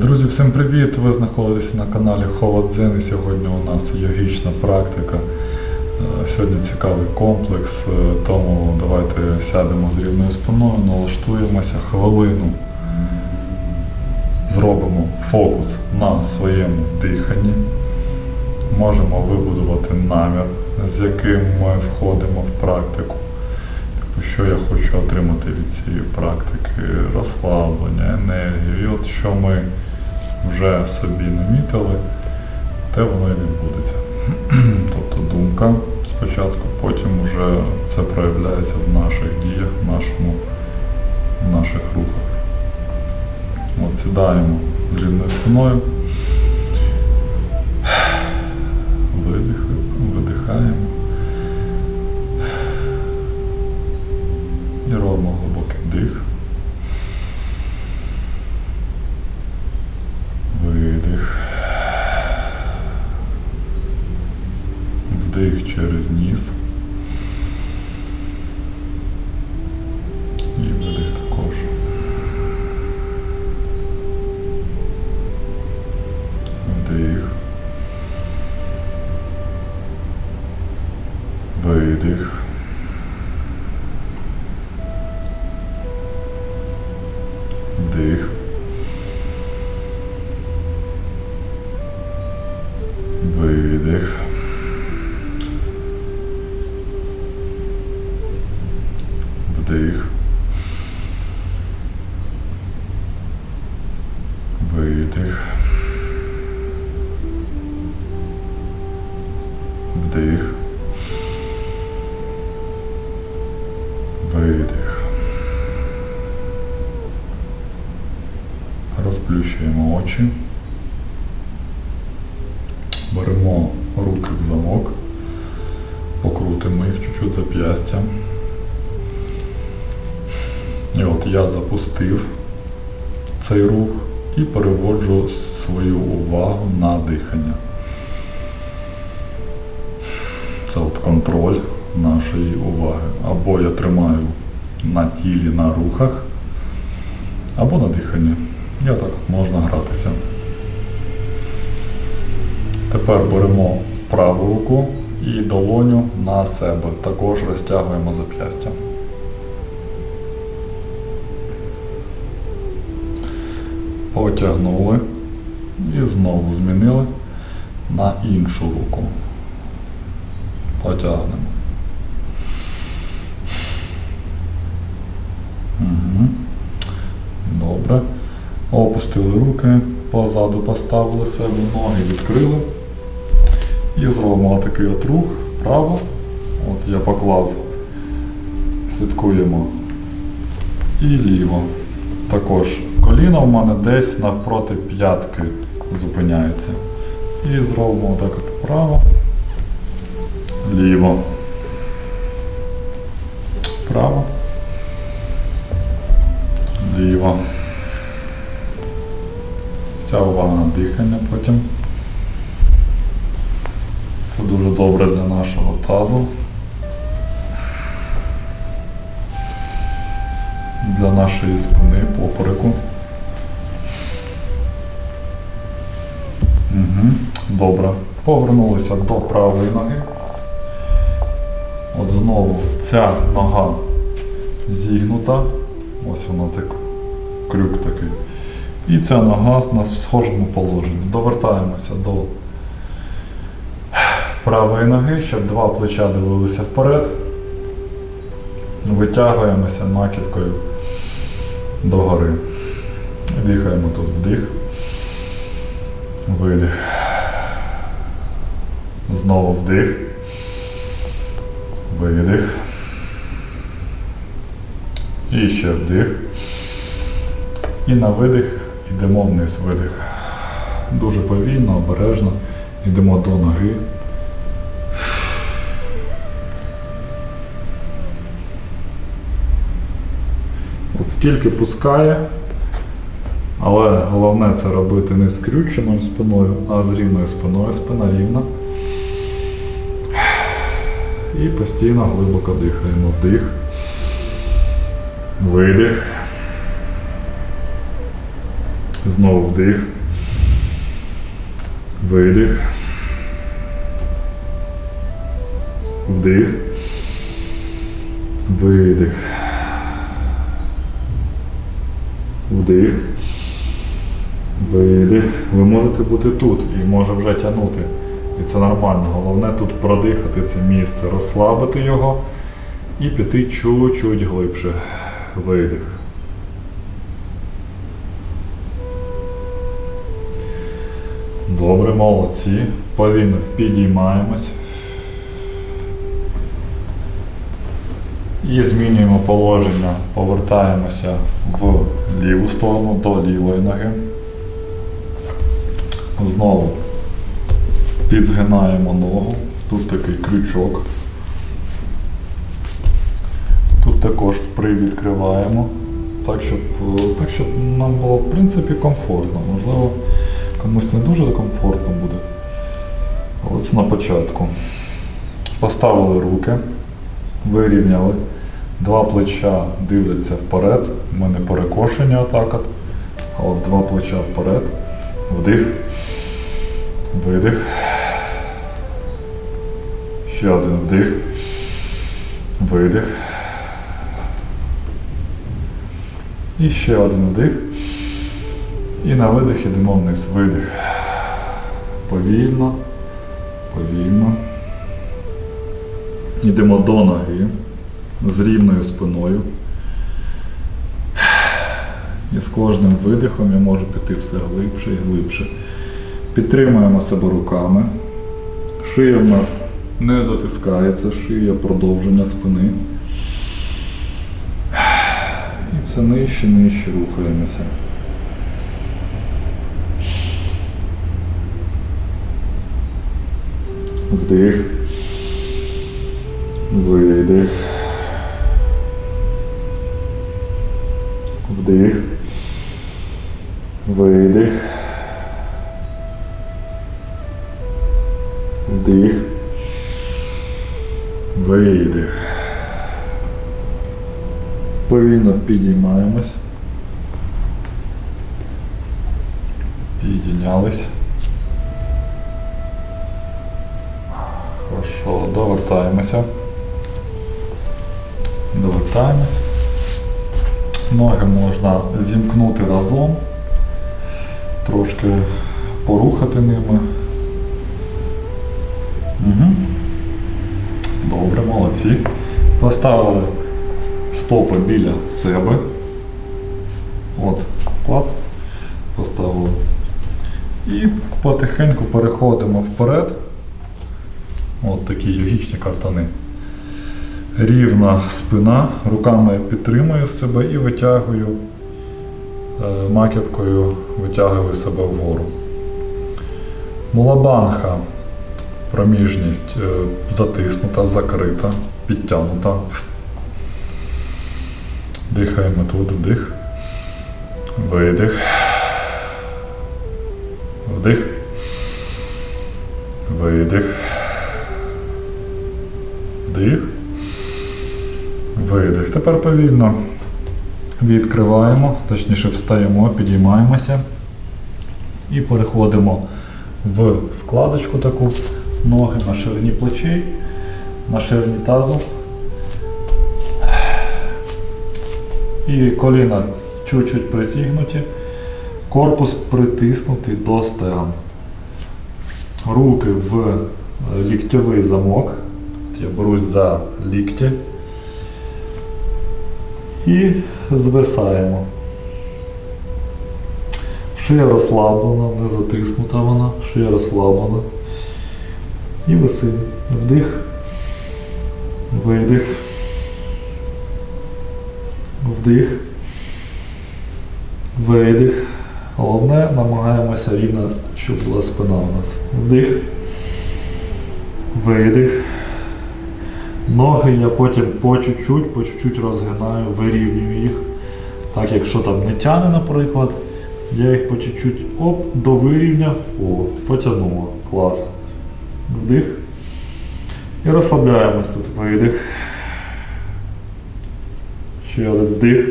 Друзі, всім привіт! Ви знаходитесь на каналі Холод Дзен і сьогодні у нас йогічна практика. Е, Сьогодні цікавий комплекс, е, тому давайте сядемо з рівною спиною, налаштуємося хвилину. Зробимо фокус на своєму диханні. Можемо вибудувати намір, з яким ми входимо в практику. Типу, що я хочу отримати від цієї практики, розслаблення, енергію. І от що ми вже собі намітили, те воно і відбудеться. тобто думка спочатку, потім вже це проявляється в наших діях, в, нашому, в наших рухах. От сідаємо з рівною спиною. Вдих. От я запустив цей рух і переводжу свою увагу на дихання. Це от контроль нашої уваги. Або я тримаю на тілі, на рухах, або на диханні. І отак можна гратися. Тепер беремо праву руку і долоню на себе. Також розтягуємо зап'ястя. Потягнули і знову змінили на іншу руку. Потягнемо. Угу. Добре. Опустили руки, позаду поставили себе, ноги відкрили. І зробимо такий от рух вправо. От я поклав, слідкуємо. І ліво. Також коліно в мене десь навпроти п'ятки зупиняється. І зробимо так от вправо. Ліво. Право. Ліво. Вся увага на дихання потім. Це дуже добре для нашого тазу. Для нашої спини, попереку. Добре. Повернулися до правої ноги. От знову ця нога зігнута. Ось вона так, крюк такий. І ця нога в схожому положенні. Довертаємося до правої ноги, щоб два плеча дивилися вперед. Витягуємося маківкою догори. Дихаємо тут вдих. Видих. Знову вдих. Видих. І ще вдих. І на видих йдемо вниз видих. Дуже повільно, обережно. Йдемо до ноги. От скільки пускає, але головне це робити не скрюченою спиною, а з рівною спиною. Спина рівна. І постійно глибоко дихаємо. Вдих. Видих. Знову вдих. Видих. Вдих. Видих. Вдих. Видих. Ви можете бути тут і може вже тягнути. І це нормально. Головне тут продихати це місце, розслабити його і піти чуть-чуть глибше. Видих. Добре, молодці. Повільно підіймаємось. І змінюємо положення, повертаємося в ліву сторону до лівої ноги. Знову підзгинаємо ногу. Тут такий крючок. Тут також привідкриваємо, так щоб, так, щоб нам було в принципі комфортно. Можливо, комусь не дуже комфортно буде. Але це на початку. Поставили руки, вирівняли. Два плеча дивляться вперед. У мене перекошення. А от два плеча вперед. Вдих. Видих. Ще один вдих. Видих. І ще один вдих. І на видих йдемо вниз. Видих. Повільно. Повільно. Йдемо до ноги з рівною спиною. І з кожним видихом я можу піти все глибше і глибше. Підтримуємо себе руками. Шия в нас не затискається, шия продовження спини. І все нижче, нижче рухаємося. Вдих. Видих. Вдих. Видих. Вдих. Видих. Повільно підіймаємось. Підійнялись. Хорошо, довертаємося. Довертаємось. Ноги можна зімкнути разом, трошки порухати ними. Добре. Поставили стопи біля себе. От, клац. Поставили. І потихеньку переходимо вперед. От такі йогічні картани. Рівна спина, руками підтримую себе і витягую е, маківкою, витягую себе вгору. Мулабанха. Проміжність е, затиснута, закрита, підтягнута. Дихаємо тут, вдих. Видих. Вдих. Видих. Вдих. Видих. Тепер повільно відкриваємо, точніше встаємо, підіймаємося і переходимо в складочку таку ноги на ширині плечей, на ширині тазу. І коліна чуть-чуть призігнуті, корпус притиснутий до стегон. Руки в е, ліктьовий замок. Я берусь за лікті. І звисаємо. Шия розслаблена, не затиснута вона, шия розслаблена. І висить. Вдих. Видих. Вдих. Видих. Головне, намагаємося рівно, щоб була спина у нас. Вдих. Видих. Ноги я потім по чуть-чуть, по чуть-чуть розгинаю, вирівнюю їх. Так, якщо там не тяне, наприклад, я їх по чуть-чуть оп, довирівняв, о, потягнуло. Клас. Вдих. І розслабляємось тут. Видих. Ще один вдих.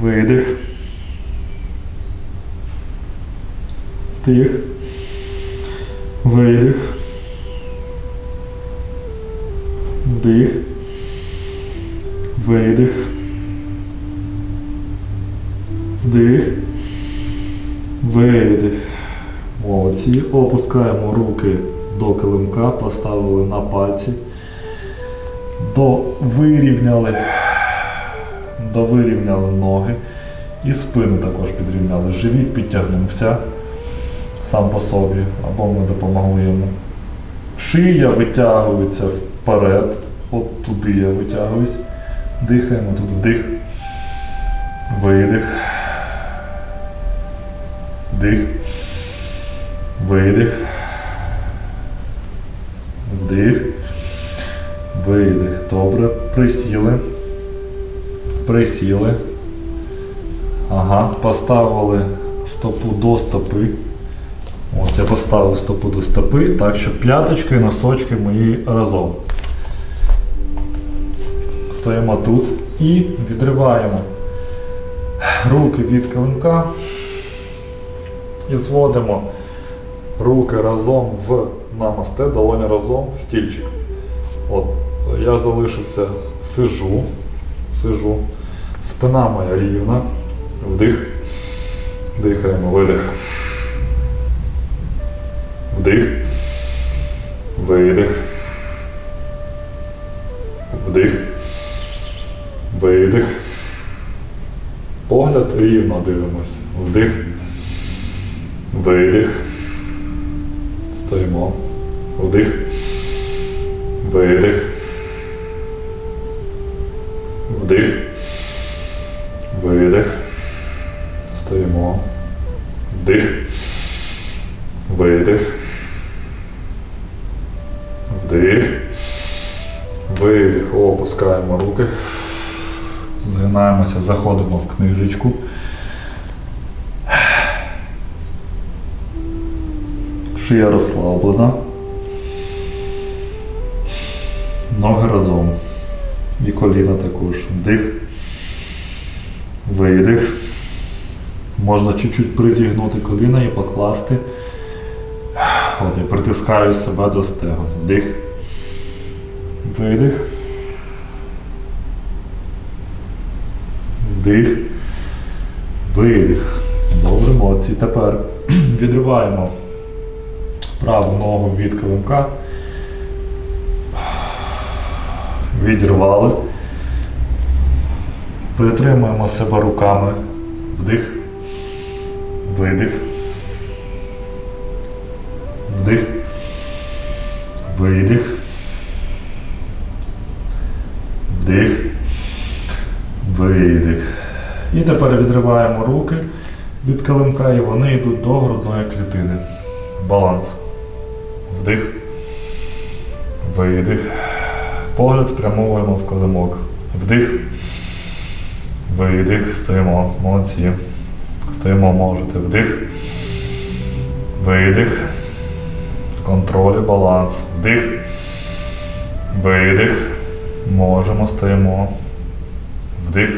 Видих. Вдих. Видих. Вдих. Видих. Вдих. Видих. Молодці. Опускаємо руки до килимка, поставили на пальці. До вирівняли. Довирівняли ноги. І спину також підрівняли. Живіт підтягнувся сам по собі, або ми допомогли йому. Шия витягується вперед. От туди я витягуюсь. Дихаємо тут вдих. Видих. Вдих. Видих. Вдих. Видих. Добре. Присіли. Присіли. Ага. Поставили стопу до стопи. Ось я поставив стопу до стопи, так що п'яточки і носочки мої разом. Стоїмо тут і відриваємо руки від килимка і зводимо руки разом в намасте, долоні разом стільчик. От, я залишився, сижу, сижу. Спина моя рівна. Вдих. Дихаємо, видих. Вдих. Видих. Вдих. Видих. Погляд рівно дивимось. Вдих. Видих. Стоїмо. Вдих. Видих. Вдих. Видих. Стоїмо. Вдих. Видих. Вдих. Видих. Опускаємо руки. Згинаємося, заходимо в книжечку. Шия розслаблена. Ноги разом. І коліна також. Вдих. Видих. Можна чуть-чуть призігнути коліна і покласти. От, я притискаю себе до стегон. Вдих. Видих. Вдих. Видих. Добре, молодці. Тепер відриваємо праву ногу від килимка. Відірвали. Притримуємо себе руками. Вдих. Видих. Вдих. Видих. Вдих. Видих. І тепер відриваємо руки від килимка і вони йдуть до грудної клітини. Баланс. Вдих. Видих. Погляд спрямовуємо в килимок. Вдих. Видих. Стоїмо. Молодці. Стоїмо, можете. Вдих. Видих. Контроль, і баланс. Вдих. Видих. Можемо, стоїмо. Вдих.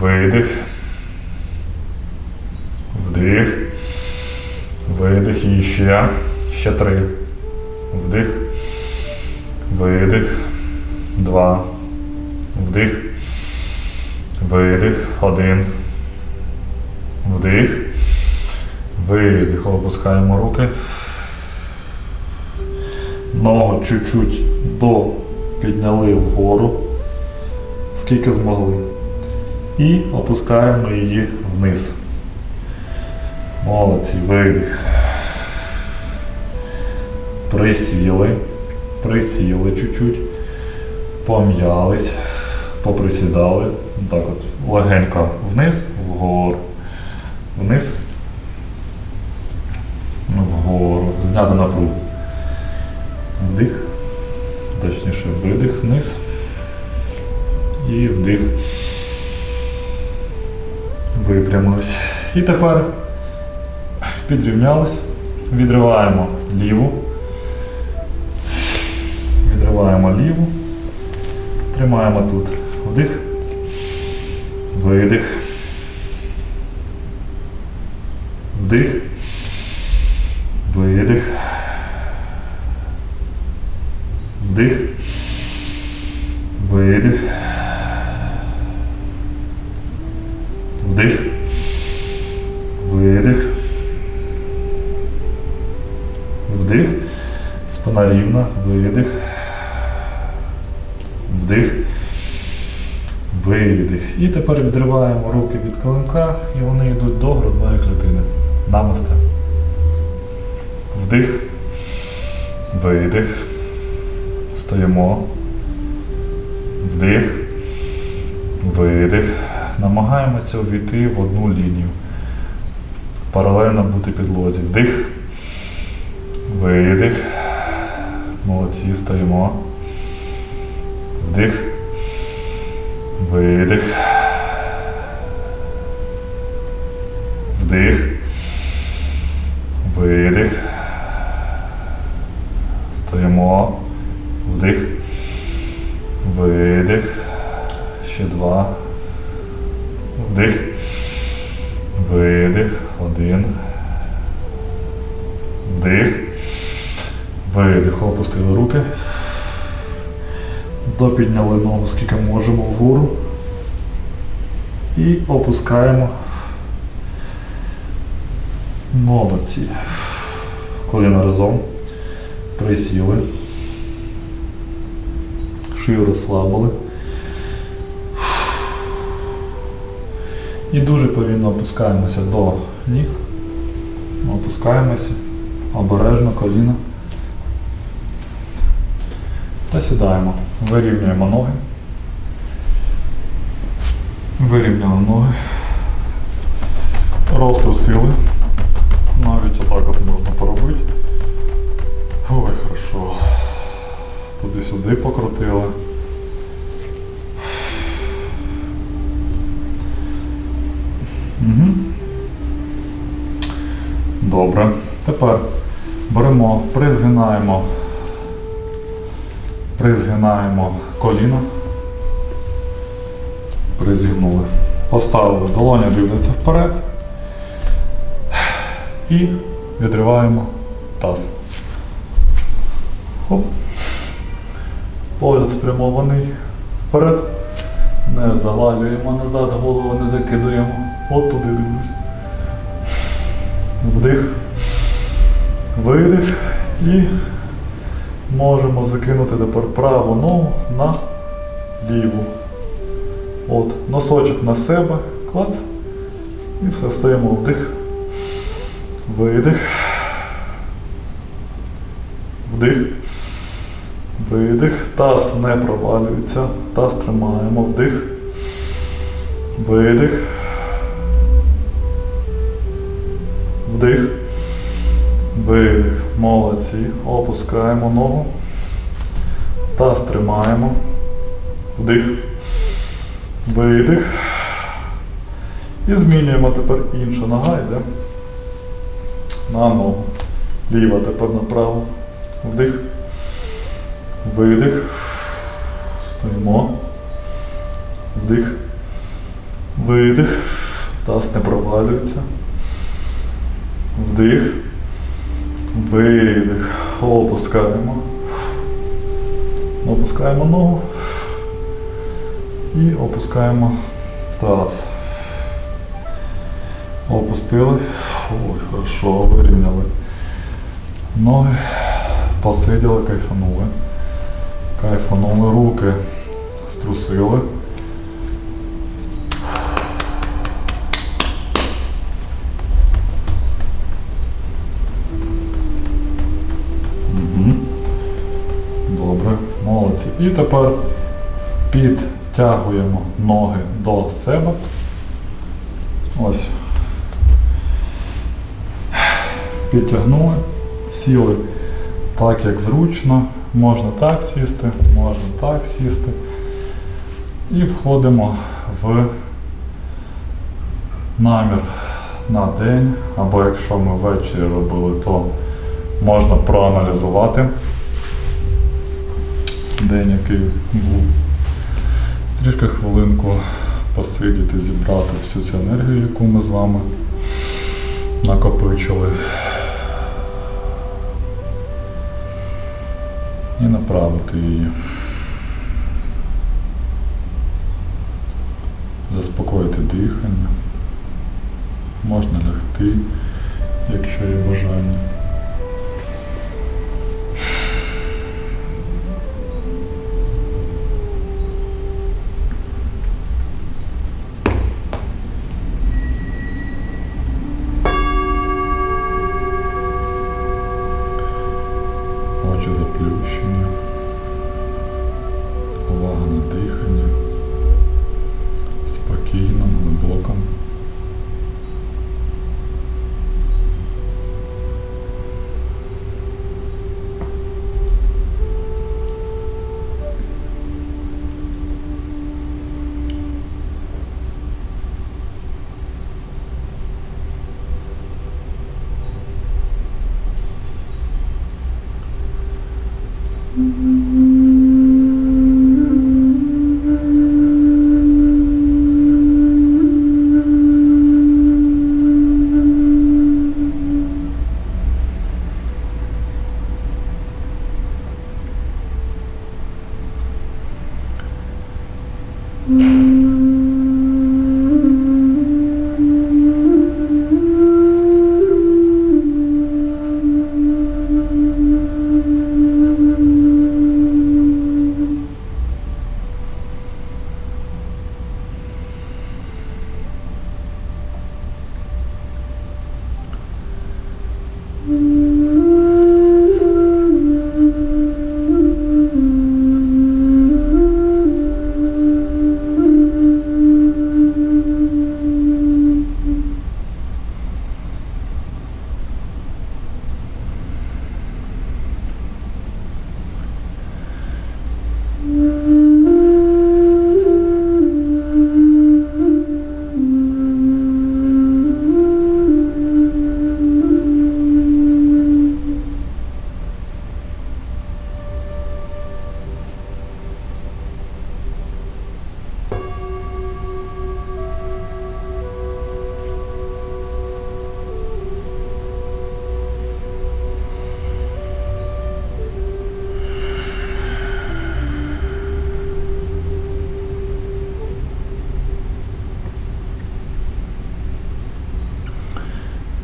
Видих. Вдих. Видих. І ще. Ще три. Вдих. Видих. Два. Вдих. Видих. Один. Вдих. Видих. Опускаємо руки. Ногу чуть-чуть до підняли вгору, скільки змогли. І опускаємо її вниз. Молодці, видих. Присіли, присіли чуть-чуть, пом'ялись, поприсідали. Так от, легенько вниз, вгору, вниз, вгору. Зняти напругу. Вдих, точніше видих вниз. І вдих. Випрямились. І тепер підрівнялись. Відриваємо ліву. Відриваємо ліву. Тримаємо тут вдих. Видих. Вдих. Видих. Вдих. Видих. Вдих. Видих. Вдих. Спина рівна. Видих. Вдих. Видих. І тепер відриваємо руки від килимка і вони йдуть до грудної клітини. Намасте. Вдих. Видих. Стоїмо. Вдих. Видих. Намагаємося увійти в одну лінію. Паралельно бути підлозі. Вдих. Видих. Молодці, стоїмо. Вдих. Видих. Вдих. Видих. Стоїмо. Вдих. Видих. Ще два. Вдих. Видих. Один. Вдих. Видих. Опустили руки. Допідняли ногу скільки можемо вгору. І опускаємо. Молодці. Коліна разом. Присіли. Шию розслабили. І дуже повільно опускаємося до ніг. Опускаємося. Обережно коліна. Та сідаємо. Вирівнюємо ноги. Вирівняли ноги. Розтрусили. Навіть отак от можна поробити. Ой, хорошо. Туди-сюди покрутили. Угу. Добре. Тепер беремо, призгинаємо, призгинаємо коліна. Призігнули. Поставили, долоня дивляться вперед. І відриваємо таз. Хоп. Погляд спрямований вперед. Не завалюємо назад, голову не закидуємо. От туди дивлюсь. Вдих. Видих. І можемо закинути тепер праву ногу на ліву. От, носочок на себе, клац. І все, стоїмо вдих. Видих. Вдих. Видих. Таз не провалюється. Таз тримаємо. Вдих. Видих. Вдих. Видих. Молодці. Опускаємо ногу. Таз тримаємо. Вдих. Видих. І змінюємо тепер інша нога йде на ногу. Ліва тепер направо. Вдих. Видих. Стоїмо. Вдих. Видих. Таз не провалюється. Вдих. Видих. Опускаємо. Опускаємо ногу. І опускаємо таз. Опустили. Ой, хорошо, вирівняли. Ноги. Посиділи, кайфанули. Кайфанули руки. Струсили. І тепер підтягуємо ноги до себе. Ось. Підтягнули, сіли так, як зручно. Можна так сісти, можна так сісти. І входимо в намір на день. Або якщо ми ввечері робили, то можна проаналізувати день, який був. Трішки хвилинку посидіти, зібрати всю цю енергію, яку ми з вами накопичили. І направити її. Заспокоїти дихання. Можна лягти, якщо є бажання.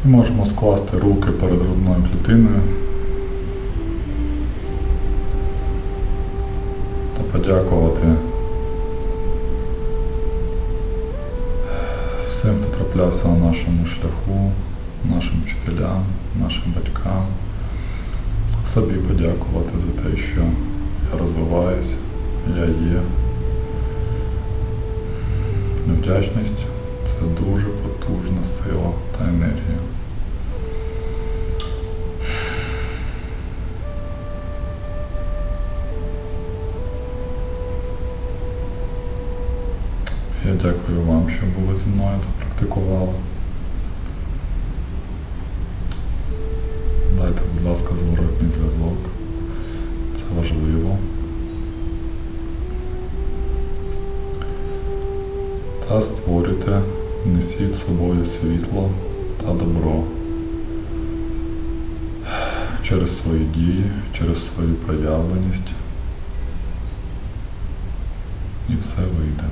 Можемо скласти руки перед грудною клітиною та подякувати всім, хто траплявся на нашому шляху, нашим вчителям, нашим батькам. Собі подякувати за те, що я розвиваюсь, я є. Невдячність це дуже потужна сила та енергія. Я дякую вам, що були зі мною та практикували. Дайте, будь ласка, зворотній зв'язок. Це важливо. Та створюйте, несіть з собою світло та добро через свої дії, через свою проявленість. І все вийде.